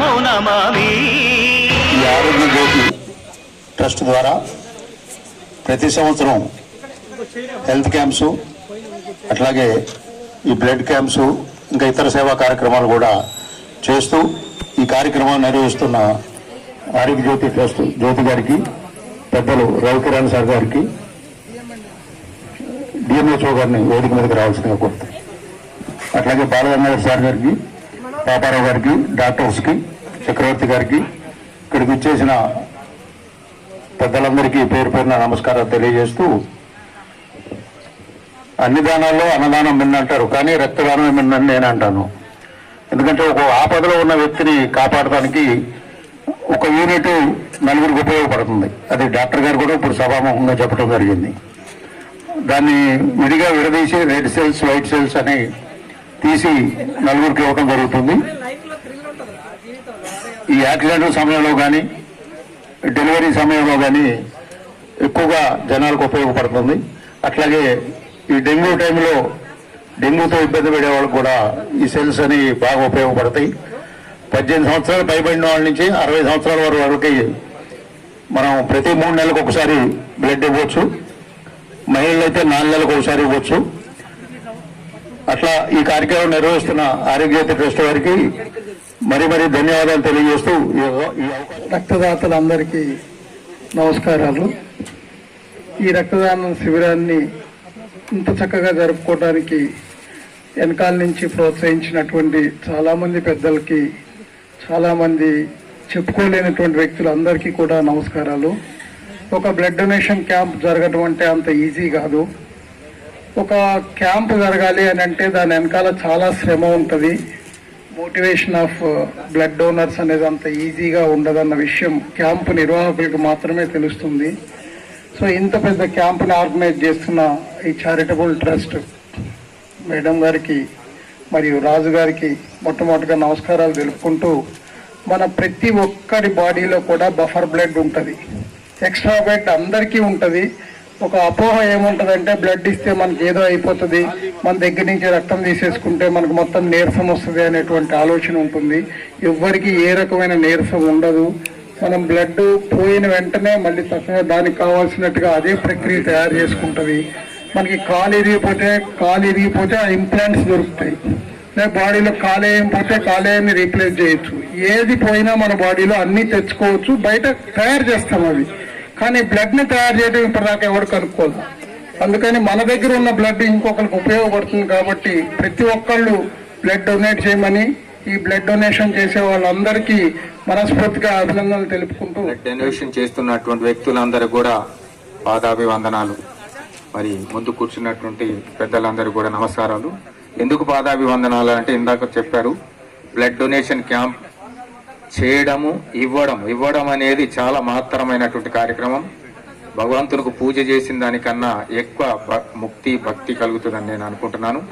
నమో నమామి ఈ ఆరోగ్య జ్యోతి ట్రస్ట్ ద్వారా ప్రతి సంవత్సరం హెల్త్ క్యాంప్స్ అట్లాగే ఈ బ్లడ్ క్యాంప్స్ ఇంకా ఇతర సేవా కార్యక్రమాలు కూడా చేస్తూ ఈ కార్యక్రమాన్ని నిర్వహిస్తున్న ఆరోగ్య జ్యోతి ట్రస్ట్ జ్యోతి గారికి పెద్దలు రవికిరణ్ సార్ గారికి డిఎంహెచ్ఓ గారిని వేదిక మీదకి రావాల్సిందిగా కోరుతాను అట్లాగే బాలగంగాధర్ సార్ గారికి పాపారావు గారికి డాక్టర్స్కి చక్రవర్తి గారికి ఇక్కడికి వచ్చేసిన పెద్దలందరికీ పేరు పేరున నమస్కారాలు తెలియజేస్తూ అన్ని దానాల్లో అన్నదానం మిన్నంటారు కానీ రక్తదానం మిన్నని నేను అంటాను. ఎందుకంటే ఒక ఆపదలో ఉన్న వ్యక్తిని కాపాడటానికి ఒక యూనిట్ నలుగురికి ఉపయోగపడుతుంది. అది డాక్టర్ గారు కూడా ఇప్పుడు సభాముఖంగా చెప్పడం జరిగింది. దాన్ని విడిగా విడదీసి రెడ్ సెల్స్ వైట్ సెల్స్ అని తీసి నలుగురికి ఇవ్వడం జరుగుతుంది. ఈ యాక్సిడెంట్ సమయంలో కానీ డెలివరీ సమయంలో కానీ ఎక్కువగా జనాలకు ఉపయోగపడుతుంది. అట్లాగే ఈ డెంగ్యూ టైంలో డెంగ్యూతో ఇబ్బంది పడే వాళ్ళకు కూడా ఈ సెల్స్ అని బాగా ఉపయోగపడతాయి. పద్దెనిమిది సంవత్సరాలు పైబడిన వాళ్ళ నుంచి అరవై సంవత్సరాల వరకు వరకు మనం ప్రతి మూడు నెలలకు ఒకసారి బ్లడ్ ఇవ్వచ్చు. మహిళలు అయితే నాలుగు నెలలకు ఒకసారి ఇవ్వచ్చు. అట్లా ఈ కార్యక్రమం నిర్వహిస్తున్న ఆరోగ్యత ట్రస్ట్ వారికి మరి మరి ధన్యవాదాలు తెలియజేస్తూ రక్తదాతలందరికీ నమస్కారాలు. ఈ రక్తదాన శిబిరాన్ని ఇంత చక్కగా జరుపుకోవడానికి వెనకాల నుంచి ప్రోత్సహించినటువంటి చాలామంది పెద్దలకి చాలామంది చెప్పుకోలేనటువంటి వ్యక్తులందరికీ కూడా నమస్కారాలు. ఒక బ్లడ్ డొనేషన్ క్యాంప్ జరగడం అంటే అంత ఈజీ కాదు. ఒక క్యాంప్ జరగాలి అని అంటే దాని వెనకాల చాలా శ్రమ ఉంటుంది. మోటివేషన్ ఆఫ్ బ్లడ్ డోనర్స్ అనేది అంత ఈజీగా ఉండదన్న విషయం క్యాంపు నిర్వాహకులకు మాత్రమే తెలుస్తుంది. సో ఇంత పెద్ద క్యాంపుని ఆర్గనైజ్ చేస్తున్న ఈ చారిటబుల్ ట్రస్ట్ మేడం గారికి మరియు రాజు గారికి మొట్టమొదటిగా నమస్కారాలు తెలుపుకుంటూ మన ప్రతి ఒక్కరి బాడీలో కూడా బఫర్ బ్లడ్ ఉంటుంది. ఎక్స్ట్రా బ్లడ్ అందరికీ ఉంటుంది. ఒక అపోహ ఏముంటుందంటే బ్లడ్ ఇస్తే మనకి ఏదో అయిపోతుంది. మన దగ్గర నుంచి రక్తం తీసేసుకుంటే మనకు మొత్తం నీరసం వస్తుంది అనేటువంటి ఆలోచన ఉంటుంది. ఎవ్వరికి ఏ రకమైన నీరసం ఉండదు. మనం బ్లడ్ పోయిన వెంటనే మళ్ళీ చక్కగా దానికి కావాల్సినట్టుగా అదే ప్రక్రియ తయారు చేసుకుంటుంది. మనకి కాలు ఇరిగిపోతే కాలు ఇరిగిపోతే ఆ ఇంప్లాంట్స్ దొరుకుతాయి. లేదా బాడీలో కాలేయం పోతే కాలేయాన్ని రీప్లేస్ చేయొచ్చు. ఏది పోయినా మన బాడీలో అన్ని తెచ్చుకోవచ్చు. బయట తయారు చేస్తాం అవి. కానీ బ్లడ్ని తయారు చేయడం ఇప్పటిదాకా ఎవరు కనుక్కోదు అందుకని మన దగ్గర ఉన్న బ్లడ్ ఇంకొకరికి ఉపయోగపడుతుంది కాబట్టి ప్రతి ఒక్కళ్ళు బ్లడ్ డొనేట్ చేయమని ఈ బ్లడ్ డొనేషన్ చేసే వాళ్ళందరికీ మనస్ఫూర్తిగా అభినందనలు తెలుపుకుంటూ బ్లడ్ డొనేషన్ చేస్తున్నటువంటి వ్యక్తులందరూ కూడా పాదాభివందనాలు. మరి ముందు కూర్చున్నటువంటి పెద్దలందరూ కూడా నమస్కారాలు. ఎందుకు పాదాభివందనాలు అంటే ఇందాక చెప్పారు బ్లడ్ డొనేషన్ క్యాంప్ చేయడము ఇవ్వడం ఇవ్వడం అనేది చాలా మహత్తరమైనటువంటి కార్యక్రమం. భగవంతునికి పూజ చేసిన దానికన్నా ఎక్కువ ముక్తి భక్తి కలుగుతుందని నేను అనుకుంటున్నాను.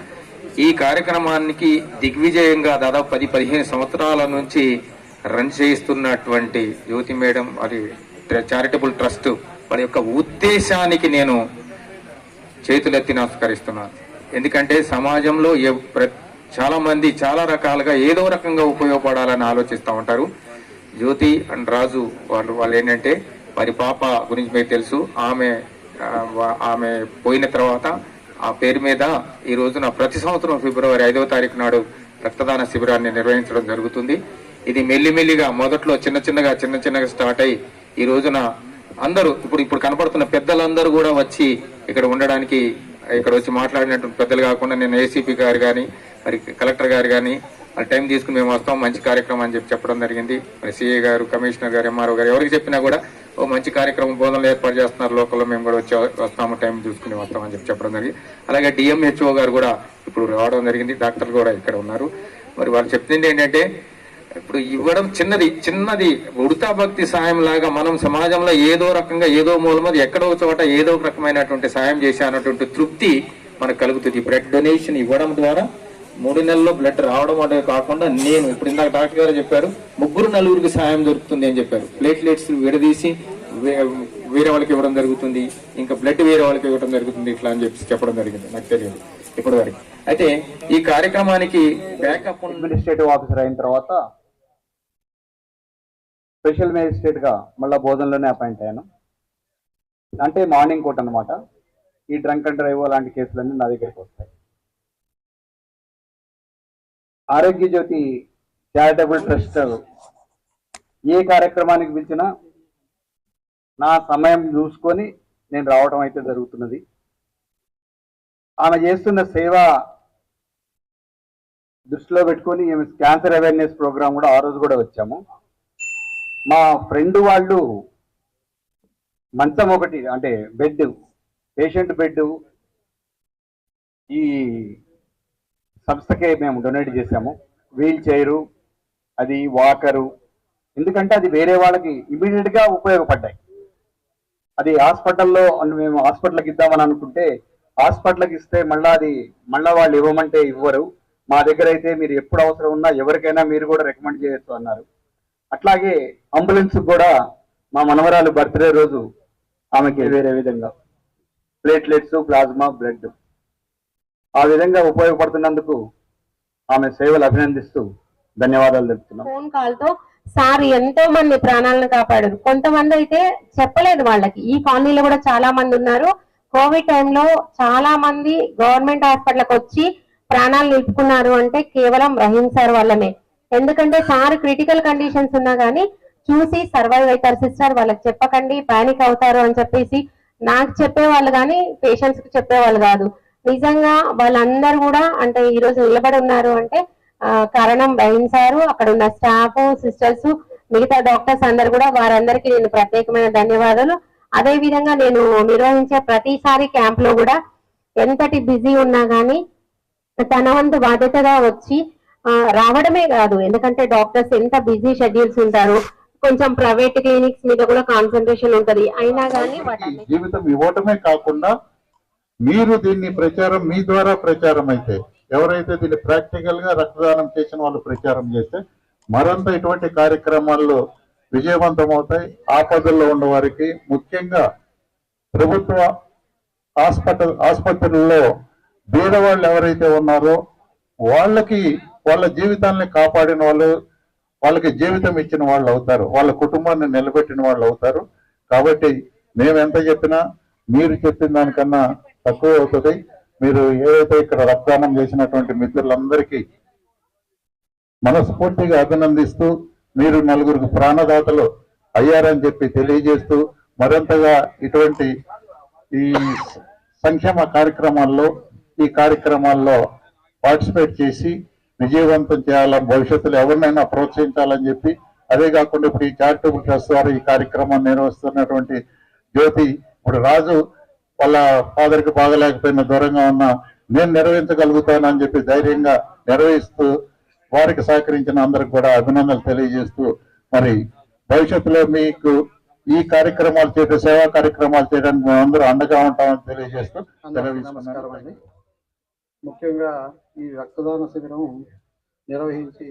ఈ కార్యక్రమానికి దిగ్విజయంగా దాదాపు పది పదిహేను సంవత్సరాల నుంచి రన్ చేస్తున్నటువంటి జ్యోతి మేడం మరి చారిటబుల్ ట్రస్ట్ వారి యొక్క ఉద్దేశానికి నేను చేతులెత్తి నమస్కరిస్తున్నాను. ఎందుకంటే సమాజంలో ఎవ్- చాలా మంది చాలా రకాలుగా ఏదో రకంగా ఉపయోగపడాలని ఆలోచిస్తూ ఉంటారు. జ్యోతి అండ్ రాజు వాళ్ళు వాళ్ళు ఏంటంటే వారి పాప గురించి మీకు తెలుసు ఆమె ఆమె పోయిన తర్వాత ఆ పేరు మీద ఈ రోజున ప్రతి సంవత్సరం ఫిబ్రవరి ఐదవ తారీఖు నాడు రక్తదాన శిబిరాన్ని నిర్వహించడం జరుగుతుంది. ఇది మెల్లిమెల్లిగా మొదట్లో చిన్న చిన్నగా చిన్న చిన్నగా స్టార్ట్ అయ్యి ఈ రోజున అందరూ ఇప్పుడు ఇప్పుడు కనపడుతున్న పెద్దలందరూ కూడా వచ్చి ఇక్కడ ఉండడానికి ఇక్కడ వచ్చి మాట్లాడినటువంటి పెద్దలు కాకుండా నేను ఏసీపీ గారు కానీ మరి కలెక్టర్ గారు కానీ మరి టైం తీసుకుని మేము వస్తాం మంచి కార్యక్రమం అని చెప్పి చెప్పడం జరిగింది. మరి సీఏ గారు కమిషనర్ గారు ఎంఆర్ఓ గారు ఎవరికి చెప్పినా కూడా ఓ మంచి కార్యక్రమం బోధనలు ఏర్పాటు చేస్తున్నారు లోకల్లో మేము కూడా వచ్చి వస్తాము టైం చూసుకుని వస్తామని చెప్పి చెప్పడం జరిగింది. అలాగే డిఎంహెచ్ఓ గారు కూడా ఇప్పుడు రావడం జరిగింది డాక్టర్లు కూడా ఇక్కడ ఉన్నారు. మరి వాళ్ళు చెప్పింది ఏంటంటే ఇప్పుడు ఇవ్వడం చిన్నది చిన్నది ఉడతా భక్తి సాయం లాగా మనం సమాజంలో ఏదో రకంగా ఏదో మూలమది ఎక్కడో చోట ఏదో ఒక రకమైనటువంటి సాయం చేసే అన్నటువంటి తృప్తి మనకు కలుగుతుంది. బ్లడ్ డొనేషన్ ఇవ్వడం ద్వారా మూడు నెలల్లో బ్లడ్ రావడం అంటే కాకుండా నేను ఇప్పుడు ఇందాక డాక్టర్ గారు చెప్పారు ముగ్గురు నలుగురికి సాయం దొరుకుతుంది అని చెప్పారు. ప్లేట్లెట్స్ విడదీసి వేరే వాళ్ళకి ఇవ్వడం జరుగుతుంది ఇంకా బ్లడ్ వేరే వాళ్ళకి ఇవ్వడం జరుగుతుంది ఇట్లా అని చెప్పి చెప్పడం జరిగింది. నాకు తెలియదు ఇప్పటి వరకు. అయితే ఈ కార్యక్రమానికి బ్యాకప్ అడ్మినిస్ట్రేటివ్ ఆఫీసర్ అయిన తర్వాత స్పెషల్ మేజిస్ట్రేట్గా మళ్ళీ బోధనలోనే అపాయింట్ అయ్యాను. అంటే మార్నింగ్ కోట్ అనమాట ఈ డ్రంక్ అండ్ డ్రైవ్ లాంటి కేసులన్నీ నా దగ్గరికి వస్తాయి. ఆరోగ్య జ్యోతి చారిటబుల్ ట్రస్ట్ ఏ కార్యక్రమానికి పిలిచినా నా సమయం చూసుకొని నేను రావడం అయితే జరుగుతున్నది. ఆమె చేస్తున్న సేవ దృష్టిలో పెట్టుకొని క్యాన్సర్ అవేర్నెస్ ప్రోగ్రామ్ కూడా ఆ రోజు కూడా వచ్చాము. మా ఫ్రెండ్ వాళ్ళు మంచం ఒకటి అంటే బెడ్ పేషెంట్ బెడ్ ఈ సంస్థకే మేము డొనేట్ చేశాము. వీల్ చైరు అది వాకరు ఎందుకంటే అది వేరే వాళ్ళకి ఇమీడియట్గా ఉపయోగపడ్డాయి. అది హాస్పిటల్లో మేము హాస్పిటల్కి ఇద్దామని అనుకుంటే హాస్పిటల్కి ఇస్తే మళ్ళీ అది మళ్ళీ వాళ్ళు ఇవ్వమంటే ఇవ్వరు. మా దగ్గర అయితే మీరు ఎప్పుడు అవసరం ఉన్నా ఎవరికైనా మీరు కూడా రికమెండ్ చేయొచ్చు అన్నారు. అట్లాగే అంబులెన్స్ కూడా మా మనవరాలు బర్త్డే రోజు ఆమెకి వేరే విధంగా. ప్లేట్లెట్స్ ప్లాస్మా బ్లడ్ ఆ విధంగా ఉపయోగపడుతున్నందుకు ఆమె సేవలు అభినందిస్తూ ధన్యవాదాలు తెలుపుతున్నాం. ఫోన్ కాల్తో సార్ ఎంతో మంది ప్రాణాలను కాపాడారు. కొంతమంది అయితే చెప్పలేదు వాళ్ళకి. ఈ కాలనీలో కూడా చాలా మంది ఉన్నారు. కోవిడ్ టైంలో చాలా మంది గవర్నమెంట్ హాస్పిటల్కి వచ్చి ప్రాణాలు నిలుపుకున్నారు అంటే కేవలం రహీం సార్ వల్లనే. ఎందుకంటే సార్ క్రిటికల్ కండిషన్స్ ఉన్నా కానీ చూసి సర్వైవ్ అవుతారు. సిస్టర్ వాళ్ళకి చెప్పకండి పానిక్ అవుతారు అని చెప్పేసి నాకు చెప్పేవాళ్ళు కానీ పేషెంట్స్కి చెప్పేవాళ్ళు కాదు. నిజంగా వాళ్ళందరూ కూడా అంటే ఈ రోజు నిలబడి ఉన్నారు అంటే కారణం రహీం సారు అక్కడ ఉన్న స్టాఫ్ సిస్టర్స్ మిగతా డాక్టర్స్ అందరు కూడా వారందరికీ నేను ప్రత్యేకమైన ధన్యవాదాలు. అదే విధంగా నేను నిర్వహించే ప్రతిసారి క్యాంప్లో కూడా ఎంతటి బిజీ ఉన్నా గానీ తన వంతు బాధ్యతగా వచ్చి రావడమే కాదు. ఎందుకంటే డాక్టర్స్ ఎంత బిజీ షెడ్యూల్స్ ఉంటారు కొంచెం ప్రైవేట్ క్లినిక్స్ మీద కూడా కాన్సన్ట్రేషన్ ఉంటది. అయినా కానీ జీవితం ఇవ్వటమే కాకుండా మీరు దీన్ని ప్రచారం మీ ద్వారా ప్రచారం అయితే ఎవరైతే దీన్ని ప్రాక్టికల్గా రక్తదానం చేసిన వాళ్ళు ప్రచారం చేస్తే మరంత ఇటువంటి కార్యక్రమాల్లో విజయవంతం అవుతాయి ఆపదల్లో ఉన్న వారికి ముఖ్యంగా ప్రభుత్వ హాస్పిటల్ ఆసుపత్రుల్లో బీదవాళ్ళు ఎవరైతే ఉన్నారో వాళ్ళకి వాళ్ళ జీవితాన్ని కాపాడిన వాళ్ళు వాళ్ళకి జీవితం ఇచ్చిన వాళ్ళు అవుతారు. వాళ్ళ కుటుంబాన్ని నిలబెట్టిన వాళ్ళు అవుతారు. కాబట్టి మేము ఎంత చెప్పినా మీరు చెప్పిన దానికన్నా తక్కువ అవుతుంది. మీరు ఏదైతే ఇక్కడ రక్తదానం చేసినటువంటి మిత్రులందరికీ మనస్ఫూర్తిగా అభినందిస్తూ మీరు నలుగురికి ప్రాణదాతలు అయ్యారని చెప్పి తెలియజేస్తూ మరింతగా ఇటువంటి ఈ సంక్షేమ కార్యక్రమాల్లో ఈ కార్యక్రమాల్లో పార్టిసిపేట్ చేసి విజయవంతం చేయాలని భవిష్యత్తులో ఎవరినైనా ప్రోత్సహించాలని చెప్పి అదే కాకుండా ఇప్పుడు ఈ చారిటబుల్ ట్రస్ట్ ద్వారా ఈ కార్యక్రమాన్ని నిర్వహిస్తున్నటువంటి జ్యోతి ఇప్పుడు రాజు వాళ్ళ ఫాదర్కి బాగలేకపోయిన దూరంగా ఉన్న నేను నిర్వహించగలుగుతానని చెప్పి ధైర్యంగా నిర్వహిస్తూ వారికి సహకరించిన అందరికి కూడా అభినందనలు తెలియజేస్తూ మరి భవిష్యత్తులో మీకు ఈ కార్యక్రమాలు చేయడం సేవా కార్యక్రమాలు చేయడానికి మేమందరూ అండగా ఉంటామని తెలియజేస్తూ నమస్కారం అండి ముఖ్యంగా ఈ రక్తదాన శిబిరం నిర్వహించి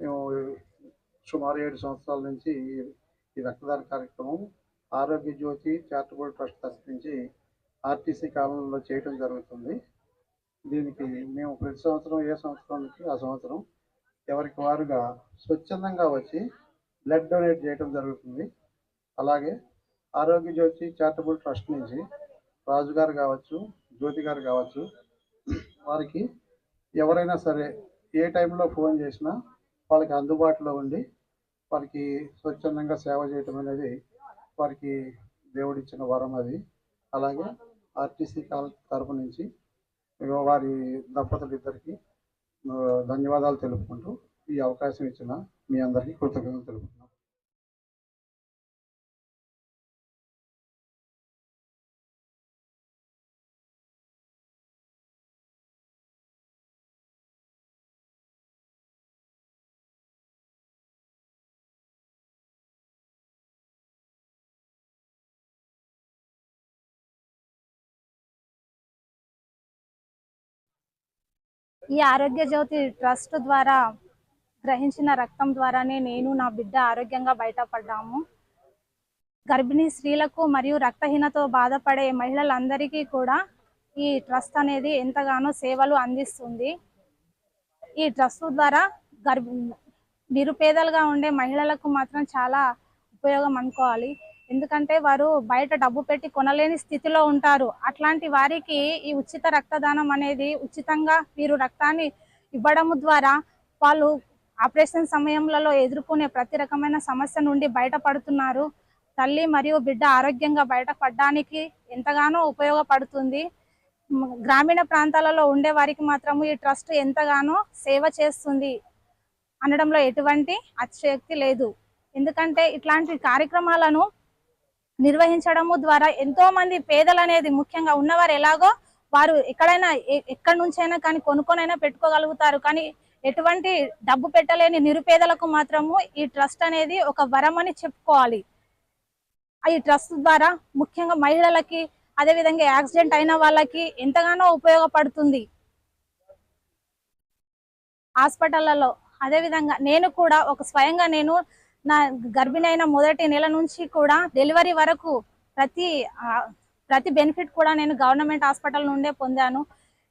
మేము సుమారు ఏడు సంవత్సరాల నుంచి ఈ రక్తదాన కార్యక్రమం ఆరోగ్య జ్యోతి చారిటబుల్ ట్రస్ట్ ట్రస్ట్ నుంచి ఆర్టీసీ కాలంలో చేయడం జరుగుతుంది. దీనికి మేము ప్రతి సంవత్సరం ఏ సంవత్సరానికి ఆ సంవత్సరం ఎవరికి వారుగా స్వచ్ఛందంగా వచ్చి బ్లడ్ డొనేట్ చేయడం జరుగుతుంది. అలాగే ఆరోగ్య జ్యోతి చారిటబుల్ ట్రస్ట్ నుంచి రాజు గారు కావచ్చు జ్యోతి గారు కావచ్చు వారికి ఎవరైనా సరే ఏ టైంలో ఫోన్ చేసినా వాళ్ళకి అందుబాటులో ఉండి వారికి స్వచ్ఛందంగా సేవ చేయటం అనేది వారికి దేవుడిచ్చిన వరం అది. అలాగే ఆర్టీసీ కాల తరపు నుంచి వారి దంపతులు ఇద్దరికి ధన్యవాదాలు తెలుపుకుంటూ ఈ అవకాశం ఇచ్చిన మీ అందరికీ కృతజ్ఞతలు తెలుపుతున్నాం. ఈ ఆరోగ్య జ్యోతి ట్రస్ట్ ద్వారా గ్రహించిన రక్తం ద్వారానే నేను నా బిడ్డ ఆరోగ్యంగా బయటపడ్డాము. గర్భిణీ స్త్రీలకు మరియు రక్తహీనతో బాధపడే మహిళలందరికీ కూడా ఈ ట్రస్ట్ అనేది ఎంతగానో సేవలు అందిస్తుంది. ఈ ట్రస్ట్ ద్వారా గర్భ నిరుపేదలుగా ఉండే మహిళలకు మాత్రం చాలా ఉపయోగం అనుకోవాలి. ఎందుకంటే వారు బయట డబ్బు పెట్టి కొనలేని స్థితిలో ఉంటారు. అట్లాంటి వారికి ఈ ఉచిత రక్తదానం అనేది ఉచితంగా వీరు రక్తాన్ని ఇవ్వడం ద్వారా వాళ్ళు ఆపరేషన్ సమయంలో ఎదుర్కొనే ప్రతి రకమైన సమస్య నుండి బయటపడుతున్నారు. తల్లి మరియు బిడ్డ ఆరోగ్యంగా బయటపడడానికి ఎంతగానో ఉపయోగపడుతుంది. గ్రామీణ ప్రాంతాలలో ఉండే వారికి మాత్రము ఈ ట్రస్ట్ ఎంతగానో సేవ చేస్తుంది అనడంలో ఎటువంటి అతిశక్తి లేదు. ఎందుకంటే ఇట్లాంటి కార్యక్రమాలను నిర్వహించడము ద్వారా ఎంతో మంది పేదలు అనేది ముఖ్యంగా ఉన్నవారు ఎలాగో వారు ఎక్కడైనా ఎక్కడి నుంచైనా కానీ కొనుక్కొనైనా పెట్టుకోగలుగుతారు. కానీ ఎటువంటి డబ్బు పెట్టలేని నిరుపేదలకు మాత్రము ఈ ట్రస్ట్ అనేది ఒక వరం అని చెప్పుకోవాలి. ఆ ఈ ట్రస్ట్ ద్వారా ముఖ్యంగా మహిళలకి అదేవిధంగా యాక్సిడెంట్ అయిన వాళ్ళకి ఎంతగానో ఉపయోగపడుతుంది. హాస్పిటళ్ళలో అదేవిధంగా నేను కూడా ఒక స్వయంగా నేను నా గర్భిణైన మొదటి నెల నుంచి కూడా డెలివరీ వరకు ప్రతి ఆ, ప్రతి బెనిఫిట్ కూడా నేను గవర్నమెంట్ హాస్పిటల్ నుండే పొందాను.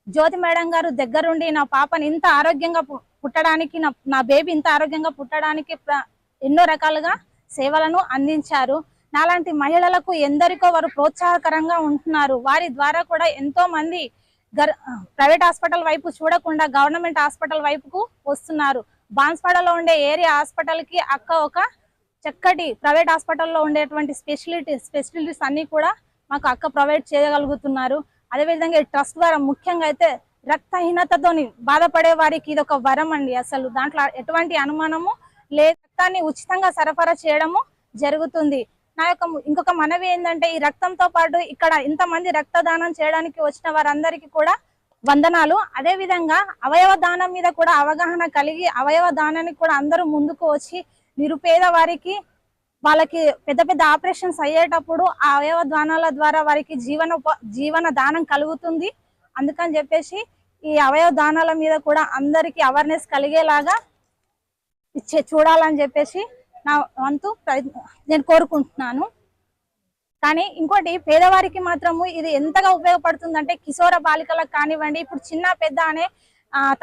జ్యోతి మేడం గారు దగ్గరుండి నా పాపని ఇంత ఆరోగ్యంగా పుట్టడానికి నా నా బేబీ ఇంత ఆరోగ్యంగా పుట్టడానికి ప్ర- ఎన్నో రకాలుగా సేవలను అందించారు. నాలాంటి మహిళలకు ఎందరికో వారు ప్రోత్సాహకరంగా ఉంటున్నారు. వారి ద్వారా కూడా ఎంతో మంది ప్రైవేట్ హాస్పిటల్ వైపు చూడకుండా గవర్నమెంట్ హాస్పిటల్ వైపుకు వస్తున్నారు. బాన్స్వాడలో ఉండే ఏరియా హాస్పిటల్కి అక్క ఒక చక్కటి ప్రైవేట్ హాస్పిటల్లో ఉండేటువంటి స్పెషలిటీ స్పెషలిటీస్ అన్నీ కూడా మాకు అక్క ప్రొవైడ్ చేయగలుగుతున్నారు. అదేవిధంగా ఈ ట్రస్ట్ ద్వారా ముఖ్యంగా అయితే రక్తహీనతతోని బాధపడే వారికి ఇది ఒక వరం అండి అసలు. దాంట్లో ఎటువంటి అనుమానము లేదు. రక్తాన్ని ఉచితంగా సరఫరా చేయడము జరుగుతుంది. నా యొక్క ఇంకొక మనవి ఏంటంటే ఈ రక్తంతో పాటు ఇక్కడ ఇంతమంది రక్తదానం చేయడానికి వచ్చిన వారందరికీ కూడా వందనాలు. అదే విధంగా అవయవ దానం మీద కూడా అవగాహన కలిగి అవయవ దానానికి కూడా అందరూ ముందుకు వచ్చి నిరుపేద వారికి వాళ్ళకి పెద్ద పెద్ద ఆపరేషన్స్ అయ్యేటప్పుడు ఆ అవయవ దానాల ద్వారా వారికి జీవన జీవన దానం కలుగుతుంది. అందుకని చెప్పేసి ఈ అవయవ దానాల మీద కూడా అందరికి అవేర్నెస్ కలిగేలాగా ఇచ్చే చూడాలని చెప్పేసి నా వంతు నేను కోరుకుంటున్నాను. కానీ ఇంకోటి పేదవారికి మాత్రము ఇది ఎంతగా ఉపయోగపడుతుందంటే కిశోర బాలికలకు కానివ్వండి ఇప్పుడు చిన్న పెద్ద అనే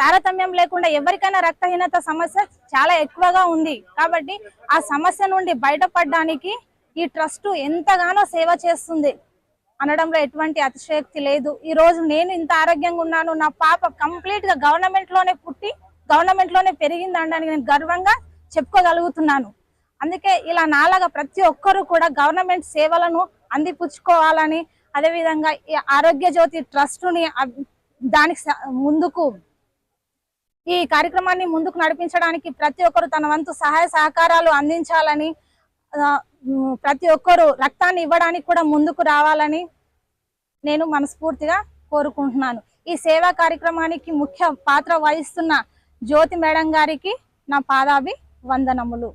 తారతమ్యం లేకుండా ఎవరికైనా రక్తహీనత సమస్య చాలా ఎక్కువగా ఉంది. కాబట్టి ఆ సమస్య నుండి బయటపడడానికి ఈ ట్రస్ట్ ఎంతగానో సేవ చేస్తుంది అనడంలో ఎటువంటి అతిశయోక్తి లేదు. ఈ రోజు నేను ఇంత ఆరోగ్యంగా ఉన్నాను నా పాప కంప్లీట్గా గవర్నమెంట్లోనే పుట్టి గవర్నమెంట్లోనే పెరిగింది అనడానికి నేను గర్వంగా చెప్పుకోగలుగుతున్నాను. అందుకే ఇలా నాలాగా ప్రతి ఒక్కరూ కూడా గవర్నమెంట్ సేవలను అందిపుచ్చుకోవాలని అదేవిధంగా ఈ ఆరోగ్య జ్యోతి ట్రస్టుని దానికి ముందుకు ఈ కార్యక్రమాన్ని ముందుకు నడిపించడానికి ప్రతి ఒక్కరు తన వంతు సహాయ సహకారాలు అందించాలని ప్రతి ఒక్కరు రక్తాన్ని ఇవ్వడానికి కూడా ముందుకు రావాలని నేను మనస్ఫూర్తిగా కోరుకుంటున్నాను. ఈ సేవా కార్యక్రమానికి ముఖ్య పాత్ర వహిస్తున్న జ్యోతి మేడం గారికి నా పాదాభి వందనములు